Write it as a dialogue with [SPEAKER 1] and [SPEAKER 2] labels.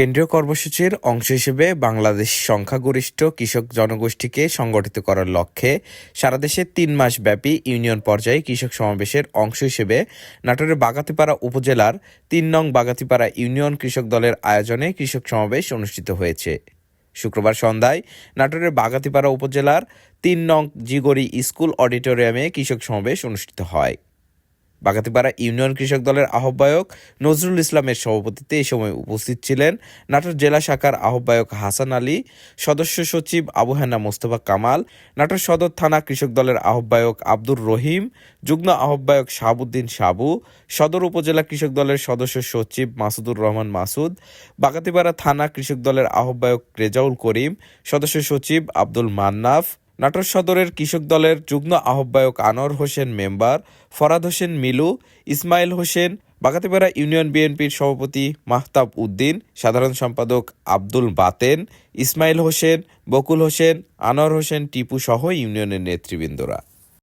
[SPEAKER 1] কেন্দ্রীয় কর্মসূচির অংশ হিসেবে বাংলাদেশ সংখ্যাগরিষ্ঠ কৃষক জনগোষ্ঠীকে সংগঠিত করার লক্ষ্যে সারা দেশে তিন মাস ব্যাপী ইউনিয়ন পর্যায়ে কৃষক সমাবেশের অংশ হিসেবে নাটোরের বাগাতিপাড়া উপজেলার তিন নং বাগাতিপাড়া ইউনিয়ন কৃষক দলের আয়োজনে কৃষক সমাবেশ অনুষ্ঠিত হয়েছে। শুক্রবার সন্ধ্যায় নাটোরের বাগাতিপাড়া উপজেলার তিন নং জিগরি স্কুল অডিটোরিয়ামে কৃষক সমাবেশ অনুষ্ঠিত হয়। বাগাতিপাড়া ইউনিয়ন কৃষক দলের আহ্বায়ক নজরুল ইসলামের সভাপতিত্বে এ সময় উপস্থিত ছিলেন নাটোর জেলা শাখার আহ্বায়ক হাসান আলী, সদস্য সচিব আবু মোস্তফা কামাল, নাটোর সদর থানা কৃষক দলের আহ্বায়ক আব্দুর রহিম, যুগ্ম আহ্বায়ক শাহাবুদ্দিন সাবু, সদর উপজেলা কৃষক দলের সদস্য সচিব মাসুদুর রহমান মাসুদ, বাগাতিপাড়া থানা কৃষক দলের আহ্বায়ক রেজাউল করিম, সদস্য সচিব আব্দুল মান্নাফ নাটোর সদরের কৃষক দলের যুগ্ম আহ্বায়ক আনোয়ার হোসেন মেম্বার, ফরাদ হোসেন মিলু, ইসমাইল হোসেন, বাগাতিপাড়া ইউনিয়ন বিএনপির সভাপতি মাহতাব উদ্দিন, সাধারণ সম্পাদক আব্দুল বাতেন, ইসমাইল হোসেন, বকুল হোসেন, আনোয়ার হোসেন, টিপু সহ ইউনিয়নের নেতৃবৃন্দরা।